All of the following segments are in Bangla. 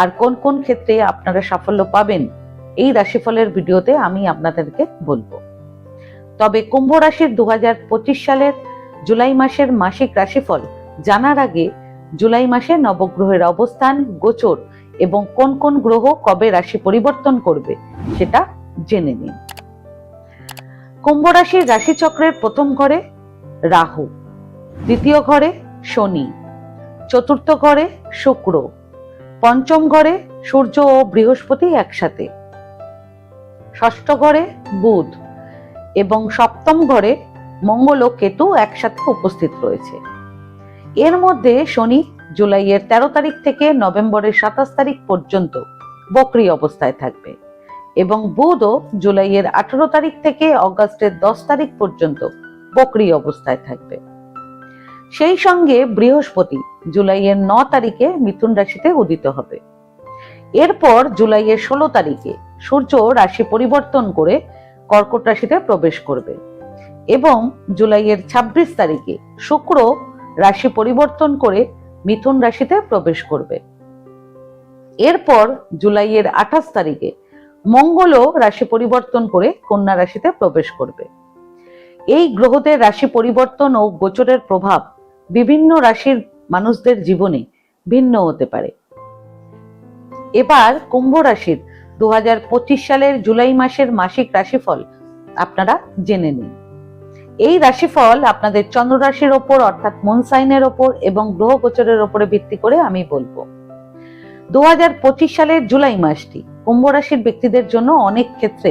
আর কোন কোন ক্ষেত্রে আপনারা সাফল্য পাবেন, এই রাশিফলের ভিডিওতে আমি আপনাদেরকে বলব। তবে কুম্ভ রাশির দু হাজার পঁচিশ সালের জুলাই মাসের মাসিক রাশিফল জানার আগে জুলাই মাসে নবগ্রহের অবস্থান, গোচর এবং কোন কোন গ্রহ কবে রাশি পরিবর্তন করবে সেটা জেনে নিন। কুম্ভ রাশির রাশিচক্রের প্রথম ঘরে রাহু, দ্বিতীয় ঘরে শনি, চতুর্থ ঘরে শুক্র পঞ্চম ঘরে সূর্য ও বৃহস্পতি একসাথে। ষষ্ঠ ঘরে বুধ এবং সপ্তম ঘরে মঙ্গল ও কেতু একসাথে উপস্থিত রয়েছে। এর মধ্যে শনি জুলাইয়ের তেরো তারিখ থেকে নভেম্বরের সাতাশ তারিখ পর্যন্ত বকরি অবস্থায় থাকবে এবং বুধও জুলাইয়ের আঠেরো তারিখ থেকে অগাস্টের দশ তারিখ পর্যন্ত বকরি অবস্থায় থাকবে। সেই সঙ্গে বৃহস্পতি জুলাইয়ের ন তারিখে মিথুন রাশিতে উদিত হবে। এরপর জুলাইয়ের ষোলো তারিখে সূর্য রাশি পরিবর্তন করে কর্কট রাশিতে প্রবেশ করবে এবং জুলাইয়ের ২৬ তারিখে শুক্র রাশি পরিবর্তন করে মিথুন রাশিতে প্রবেশ করবে। এরপর জুলাইয়ের আঠাশ তারিখে মঙ্গলও রাশি পরিবর্তন করে কন্যা রাশিতে প্রবেশ করবে। এই গ্রহদের রাশি পরিবর্তন ও গোচরের প্রভাব বিভিন্ন রাশির মানুষদের জীবনে ভিন্ন হতে পারে। এবার কুম্ভ রাশির দু সালের জুলাই মাসের মাসিক রাশিফল আপনারা জেনে নিন। এই রাশিফল আপনাদের চন্দ্র রাশির ওপর অর্থাৎ মন সাইনের ওপর এবং গ্রহ গোচরের ওপরে ভিত্তি করে আমি বলব। দু হাজার পঁচিশ সালের জুলাই মাসটি কুম্ভ রাশির ব্যক্তিদের জন্য অনেক ক্ষেত্রে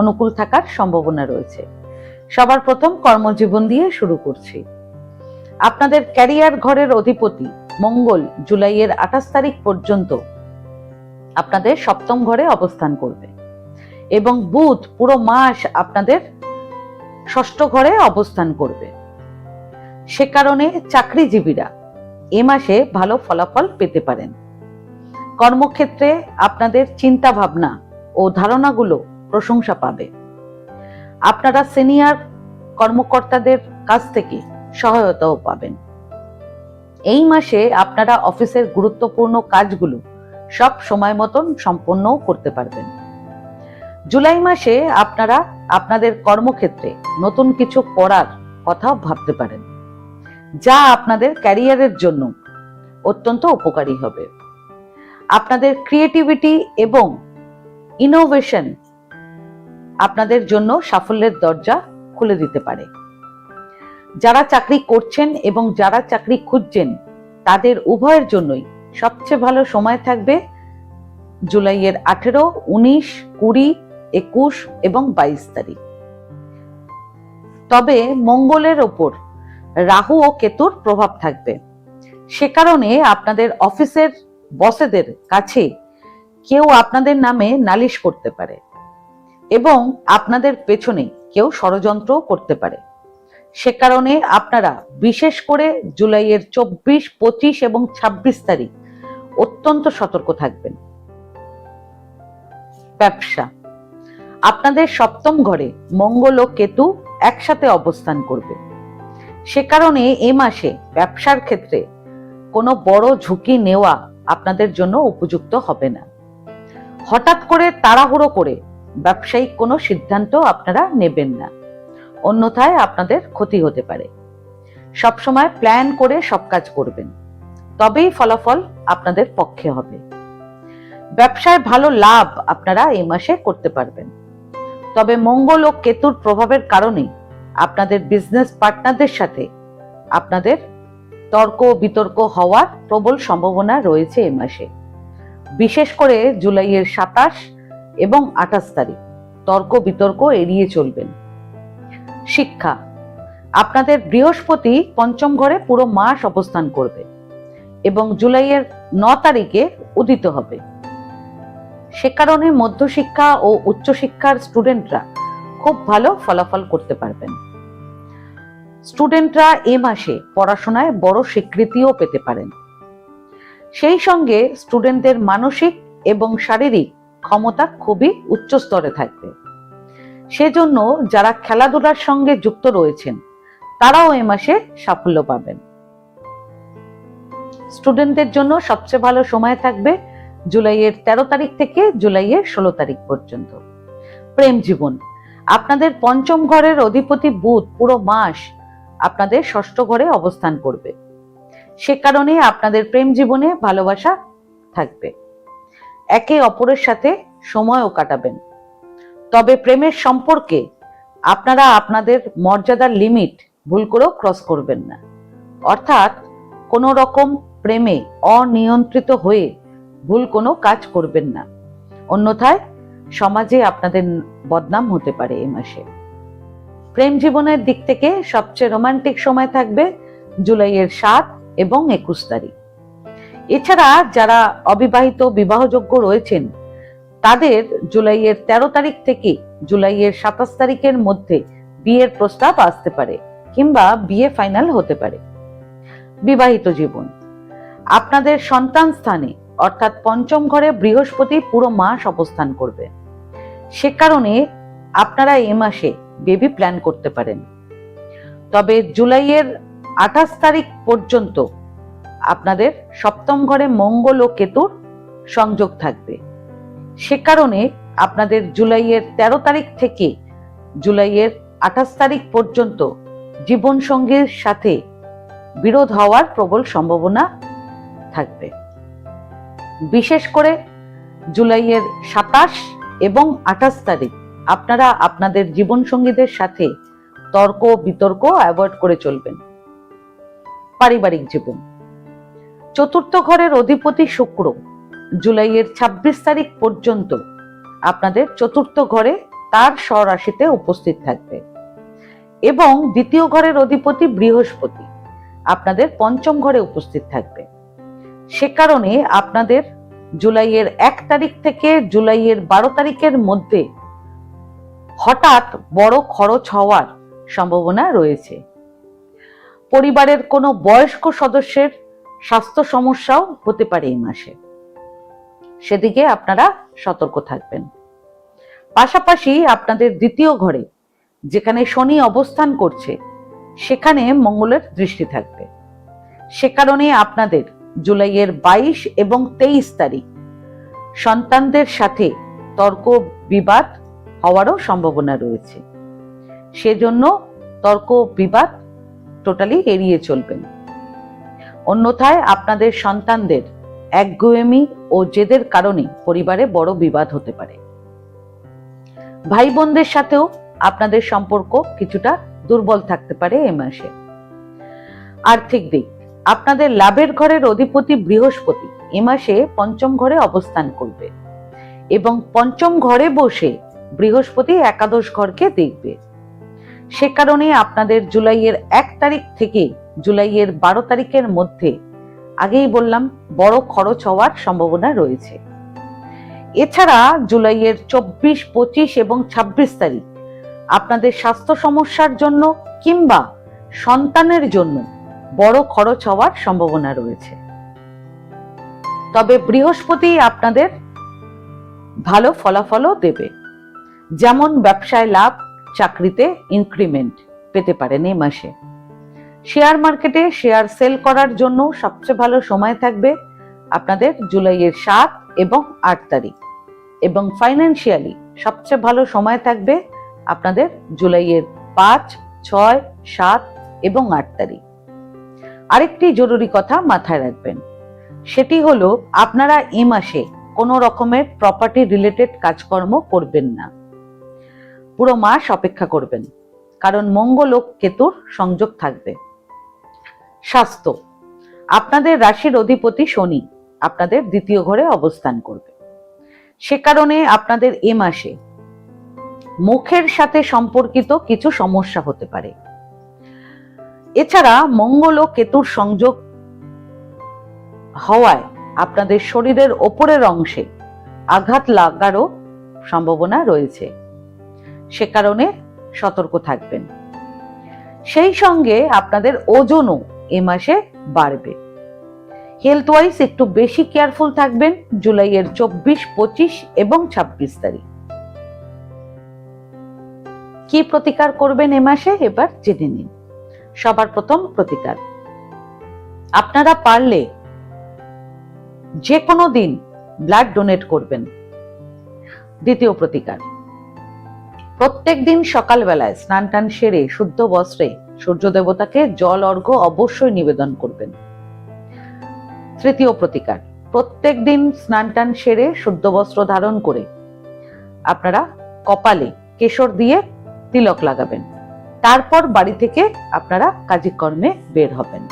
অনুকূল থাকার সম্ভাবনা রয়েছে। সবার প্রথম কর্মজীবন দিয়ে শুরু করছি। আপনাদের ক্যারিয়ার ঘরের অধিপতি মঙ্গল জুলাইয়ের আঠাশ তারিখ পর্যন্ত আপনাদের সপ্তম ঘরে অবস্থান করবে। এবং বুধ পুরো মাস আপনাদের ষষ্ঠ ঘরে অবস্থান করবে। সে কারণে চাকরিজীবীরা এ মাসে ভালো ফলাফল পেতে পারেন। কর্মক্ষেত্রে আপনাদের চিন্তা ভাবনা ও ধারণাগুলো প্রশংসা পাবে। আপনারা সিনিয়র কর্মকর্তাদের কাছ থেকে সহায়তাও পাবেন। এই মাসে আপনারা অফিসের গুরুত্বপূর্ণ কাজগুলো সব সময় মতন সম্পন্নও করতে পারবেন। জুলাই মাসে আপনারা আপনাদের কর্মক্ষেত্রে নতুন কিছু করার কথাও ভাবতে পারেন, যা আপনাদের ক্যারিয়ারের জন্য অত্যন্ত উপকারী হবে। আপনাদের ক্রিয়েটিভিটি এবং ইনোভেশন আপনাদের জন্য সাফল্যের দরজা খুলে দিতে পারে। যারা চাকরি করছেন এবং যারা চাকরি খুঁজছেন, তাদের উভয়ের জন্যই সবচেয়ে ভালো সময় থাকবে জুলাইয়ের আঠেরো, উনিশ, কুড়ি, একুশ এবং বাইশ তারিখ। তবে মঙ্গলের ওপর রাহু ও কেতুর প্রভাব থাকবে। সে কারণে আপনাদের অফিসের বসেদের কাছে কেউ আপনাদের নামে নালিশ করতে পারে এবং আপনাদের পেছনে কেউ ষড়যন্ত্রও করতে পারে। সে কারণে আপনারা বিশেষ করে জুলাইয়ের চব্বিশ, পঁচিশ এবং ২৬ তারিখ অত্যন্ত সতর্ক থাকবেন। ব্যবসা। আপনাদের সপ্তম ঘরে মঙ্গল ও কেতু একসাথে অবস্থান করবে। সে কারণে এ মাসে ব্যবসার ক্ষেত্রে কোনো বড় ঝুঁকি নেওয়া আপনাদের জন্য উপযুক্ত হবে না। হঠাৎ করে তাড়াহুড়ো করে ব্যবসায়িক কোনো সিদ্ধান্ত আপনারা নেবেন না। অন্যথায় আপনাদের ক্ষতি হতে পারে। সবসময় প্ল্যান করে সব কাজ করবেন। তবেই ফলাফল আপনাদের পক্ষে হবে। ব্যবসায় ভালো লাভ আপনারা এই মাসে করতে পারবেন। তবে মঙ্গল ও কেতুর প্রভাবের কারণে আপনাদের বিজনেস পার্টনারদের সাথে আপনাদের তর্ক বিতর্ক হওয়ার প্রবল সম্ভাবনা রয়েছে এ মাসে। বিশেষ করে জুলাইয়ের সাতাশ এবং আঠাশ তারিখ তর্ক বিতর্ক এড়িয়ে চলবেন। শিক্ষা। আপনাদের বৃহস্পতি পঞ্চম ঘরে পুরো মাস অবস্থান করবে এবং জুলাইয়ের ন তারিখে উদিত হবে। সে কারণে মধ্যশিক্ষা ও উচ্চশিক্ষার স্টুডেন্টরা খুব ভালো ফলাফল করতে পারবেন। স্টুডেন্টরা এ মাসে পড়াশোনায় বড় স্বীকৃতিও পেতে পারেন। সেই সঙ্গে স্টুডেন্টদের মানসিক এবং শারীরিক ক্ষমতা খুবই উচ্চ স্তরে থাকবে। সেজন্য যারা খেলাধুলার সঙ্গে যুক্ত রয়েছেন, তারাও এ মাসে সাফল্য পাবেন। স্টুডেন্টদের জন্য সবচেয়ে ভালো সময় থাকবে জুলাইয়ের তেরো তারিখ থেকে জুলাইয়ের ষোলো তারিখ পর্যন্ত। প্রেম জীবন। আপনাদের পঞ্চম ঘরের অধিপতি বুধ পুরো মাস আপনাদের ষষ্ঠ ঘরে অবস্থান করবে। সে কারণে আপনাদের প্রেম জীবনে ভালোবাসা থাকবে। একে অপরের সাথে সময়ও কাটাবেন। তবে প্রেমের সম্পর্কে আপনারা আপনাদের মর্যাদার লিমিট ভুল করেও ক্রস করবেন না। অর্থাৎ কোনো রকম প্রেমে অনিয়ন্ত্রিত হয়ে ভুল কোনো কাজ করবেন না। অন্যথায় সমাজে আপনাদের বদনাম হতে পারে এই মাসে। প্রেম জীবনের দিক থেকে সবচেয়ে রোমান্টিক সময় থাকবে জুলাইয়ের সাত এবং একুশ তারিখ। এছাড়া যারা অবিবাহিত বিবাহযোগ্য রয়েছেন তাদের জুলাইয়ের তেরো তারিখ থেকে জুলাইয়ের সাতাশ তারিখের মধ্যে বিয়ের প্রস্তাব আসতে পারে কিংবা বিয়ে ফাইনাল হতে পারে। বিবাহিত জীবন। আপনাদের সন্তান স্থানে, অর্থাৎ পঞ্চম ঘরে বৃহস্পতি পুরো মাস অবস্থান করবে। সে কারণে আপনারা এ মাসে বেবি প্ল্যান করতে পারেন। তবে জুলাইয়ের আঠাশ তারিখ পর্যন্ত আপনাদের সপ্তম ঘরে মঙ্গল ও কেতুর সংযোগ থাকবে। সে কারণে আপনাদের জুলাইয়ের তেরো তারিখ থেকে জুলাইয়ের আঠাশ তারিখ পর্যন্ত জীবনসঙ্গীর সাথে বিরোধ হওয়ার প্রবল সম্ভাবনা থাকবে। বিশেষ করে জুলাইয়ের সাতাশ এবং আঠাশ তারিখ আপনারা আপনাদের জীবনসঙ্গীদের সাথে তর্ক বিতর্ক অ্যাভয়েড করে চলবেন। পারিবারিক জীবন। চতুর্থ ঘরের অধিপতি শুক্র জুলাইয়ের ২৬ তারিখ পর্যন্ত আপনাদের চতুর্থ ঘরে তার স্বরাশিতে উপস্থিত থাকবে। এবং দ্বিতীয় ঘরের অধিপতি বৃহস্পতি আপনাদের পঞ্চম ঘরে উপস্থিত থাকবে। সে কারণে আপনাদের জুলাইয়ের এক তারিখ থেকে জুলাইয়ের বারো তারিখের মধ্যে হঠাৎ বড় খরচ হওয়ার সম্ভাবনা রয়েছে। পরিবারের কোনো বয়স্ক সদস্যের স্বাস্থ্য সমস্যাও হতে পারে এই মাসে। সেদিকে আপনারা সতর্ক থাকবেন। পাশাপাশি আপনাদের দ্বিতীয় ঘরে, যেখানে শনি অবস্থান করছে, সেখানে মঙ্গলের দৃষ্টি থাকবে। সে কারণে আপনাদের জুলাইয়ের বাইশ এবং তেইশ তারিখ সন্তানদের সাথে তর্ক বিবাদ হওয়ারও সম্ভাবনা রয়েছে। সেজন্য তর্ক বিবাদ টোটালি এড়িয়ে চলবেন। অন্যথায় আপনাদের সন্তানদের একগুয়েমি ও জেদের কারণে পরিবারে বড় বিবাদ হতে পারে। ভাই বোনদের সাথেও আপনাদের সম্পর্ক কিছুটা দুর্বল থাকতে পারে এ মাসে। আর্থিক দিক, আপনাদের লাভের ঘরের অধিপতি বৃহস্পতি এ মাসে পঞ্চম ঘরে অবস্থান করবে এবং পঞ্চম ঘরে বসে বৃহস্পতি একাদশ ঘরকে দেখবে। সে কারণে আপনাদের জুলাইয়ের এক তারিখ থেকে জুলাইয়ের বারো তারিখের মধ্যে আগেই বললাম, বড় খরচ হওয়ার সম্ভাবনা রয়েছে। এছাড়া জুলাইয়ের চব্বিশ, পঁচিশ এবং ছাব্বিশ তারিখ আপনাদের স্বাস্থ্য সমস্যার জন্য কিংবা সন্তানের জন্য বড় খরচ হওয়ার সম্ভাবনা রয়েছে। তবে বৃহস্পতি আপনাদের ভালো ফলাফলও দেবে। যেমন ব্যবসায় লাভ, চাকরিতে ইনক্রিমেন্ট পেতে পারেন এই মাসে। শেয়ার মার্কেটে শেয়ার সেল করার জন্য সবচেয়ে ভালো সময় থাকবে আপনাদের জুলাইয়ের সাত এবং আট তারিখ। এবং ফাইন্যান্সিয়ালি সবচেয়ে ভালো সময় থাকবে আপনাদের জুলাইয়ের পাঁচ, ছয়, সাত এবং আট তারিখ। আরেকটি জরুরি কথা মাথায় রাখবেন। সেটি হলো, আপনারা এ মাসে কোনো রকমের প্রপার্টি রিলেটেড কাজকর্ম করবেন না। পুরো মাস অপেক্ষা করবেন। কারণ মঙ্গল ও কেতুর সংযোগ থাকবে। স্বাস্থ্য। আপনাদের রাশির অধিপতি শনি আপনাদের দ্বিতীয় ঘরে অবস্থান করবে। সে কারণে আপনাদের এ মাসে মুখের সাথে সম্পর্কিত কিছু সমস্যা হতে পারে। এছাড়া মঙ্গল ও কেতুর সংযোগ হওয়ায় আপনাদের শরীরের ওপরের অংশে আঘাত লাগারও সম্ভাবনা রয়েছে। সে কারণে সতর্ক থাকবেন। সেই সঙ্গে আপনাদের ওজনও এ মাসে বাড়বে। হেলথ ওয়াইজ একটু বেশি কেয়ারফুল থাকবেন জুলাইয়ের চব্বিশ, পঁচিশ এবং ছাব্বিশ তারিখ। কি প্রতিকার করবেন এ মাসে এবার জেনে নিন। সবার প্রথম প্রতিকার। আপনারা পারলে যে কোনো দিন ব্লাড ডোনেট করবেন। দ্বিতীয় প্রতিকার। প্রত্যেক দিন সকালবেলায় স্নান টান সেরে, শুদ্ধ বস্ত্রে সূর্য দেবতাকে জল, অর্ঘ্য অবশ্যই নিবেদন করবেন। তৃতীয় প্রতিকার, প্রত্যেক দিন স্নান টান সেরে শুদ্ধ বস্ত্র ধারণ করে আপনারা কপালে কেশর দিয়ে তিলক লাগাবেন। তারপর বাড়ি থেকে আপনারা কাজকর্মে বের হবেন।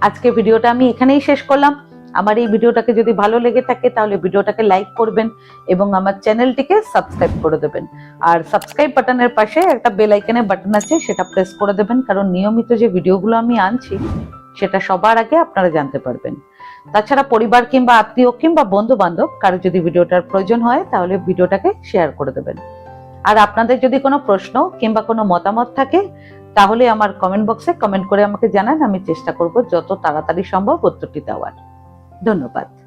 আজকে ভিডিওটা আমি এখানেই শেষ করলাম। আমার এই ভিডিওটাকে যদি ভালো লেগে থাকে, তাহলে ভিডিওটাকে লাইক করবেন এবং আমার চ্যানেলটিকে সাবস্ক্রাইব করে দেবেন। আর সাবস্ক্রাইব বাটনের পাশে একটা বেল আইকনের বাটন আছে, সেটা প্রেস করে দেবেন, কারণ নিয়মিত যে ভিডিওগুলো আমি আনছি, সেটা সবার আগে আপনারা জানতে পারবেন। তাছাড়া পরিবার কিংবা আত্মীয় কিংবা বন্ধু বান্ধব কারও যদি ভিডিওটার প্রয়োজন হয়, তাহলে ভিডিওটাকে শেয়ার করে দেবেন। আর আপনাদের যদি কোনো প্রশ্ন কিংবা কোনো মতামত থাকে, তাহলে আমার কমেন্ট বক্সে কমেন্ট করে আমাকে জানান, আমি চেষ্টা করব যত তাড়াতাড়ি সম্ভব উত্তরটি দেওয়ার। ধন্যবাদ।